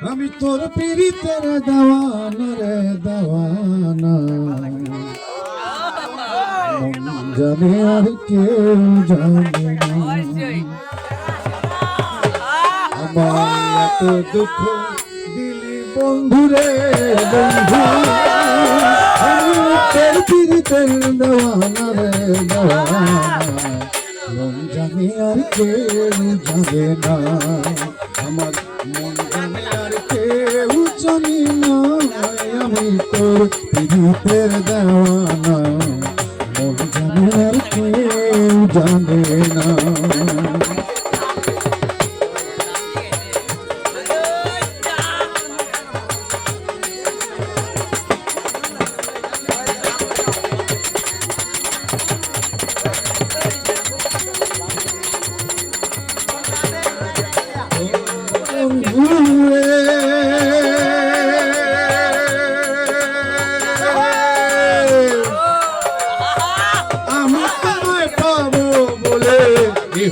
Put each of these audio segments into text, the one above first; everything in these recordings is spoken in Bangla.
আমি তোর পিরিতের দেওয়ানা রে দেওয়ানা জানে আর কেউ জানে আমার দুঃখ দিলি বন্ধুরে বন্ধু। আমি তোর পিরিতের দেওয়ানা রে দেওয়ানা জানে আর কেউ জানে না। আমার মন আমি তোর দেওয়ানা।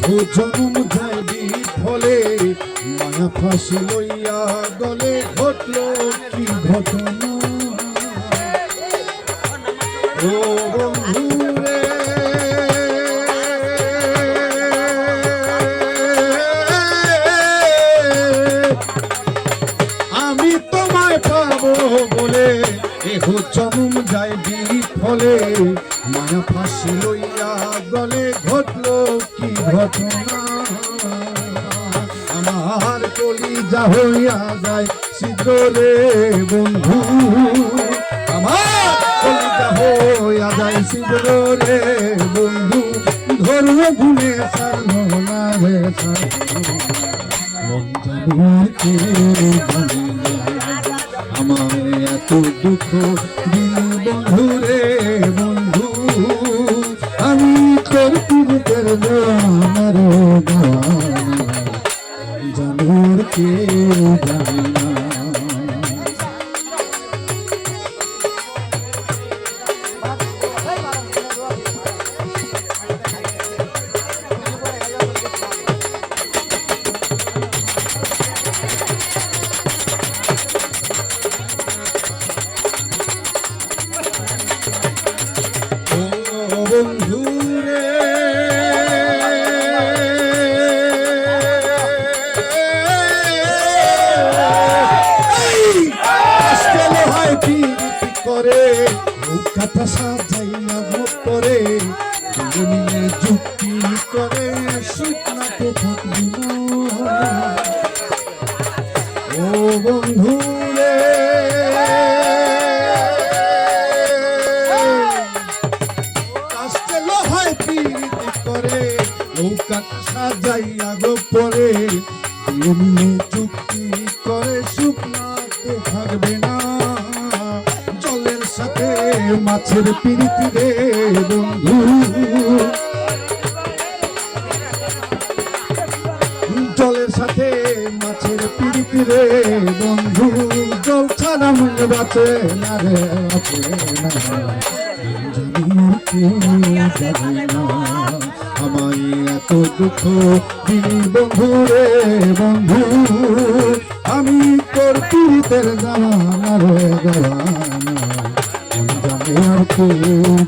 এহ জনম যাইবি ফলে মায়া ফাঁসি লইয়া গলে ঘটল কি ঘটনা ও মায়া ফাঁসি লইয়া গলে ঘটলো কি ঘটনা? আমার কলি যা হইয়া যায় শীঘ্র বন্ধু। আমার কলি যা হইয়া যায় আমার এত দুঃখ দিল সাজাইয়া ভোগ করে মিলে যুক্তি করে শুকনাতে থাকবি। না ও বন্ধু করে পরে করে শুকনাতে থাকবে না মাছের পিরিতি রে বন্ধু। জলের সাথে মাছের পিরিতি রে বন্ধু। জল ছাড়া মন বাঁচে না রে আমায় এত দুঃখ দিলি বন্ধু রে বন্ধু। আমি তোর পীড়িতের জানা রে, জানা জানে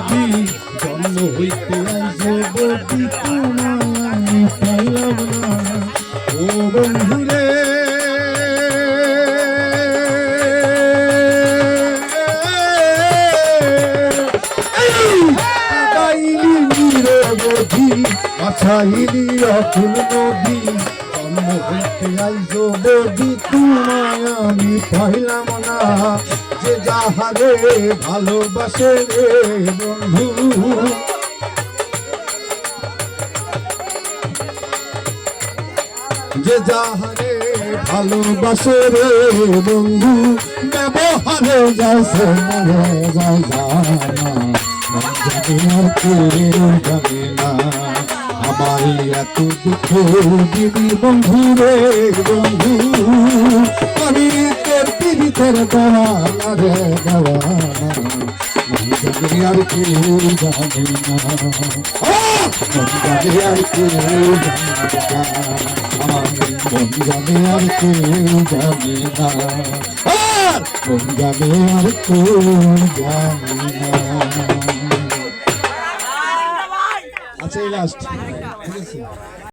নদী জন্ম হইতে আইসে বদি তোমায়, পাইলাম না। ও বন্ধু রে কাটাইলি নিরবধি ভাসাইলি অকুল নদী, জন্ম হইতে আইজ বদি তোমায়, আমি পাইলাম না। যে যাহারে ভালোবাসে রে বন্ধু। যে যাহারে ভালোবাসে রে বন্ধু, ব্যবহারে না। আমার এত দুঃখ দিদি বন্ধু রে বন্ধু। পীড়িতের দেওয়ানা রে দেওয়ানা মন কেউ জানে না। জানে আর কেউ জানে না। জানে আর কেউ জানে না। আর আর কেউ জানে না। আচ্ছা এই লাস্ট ঠিক আছে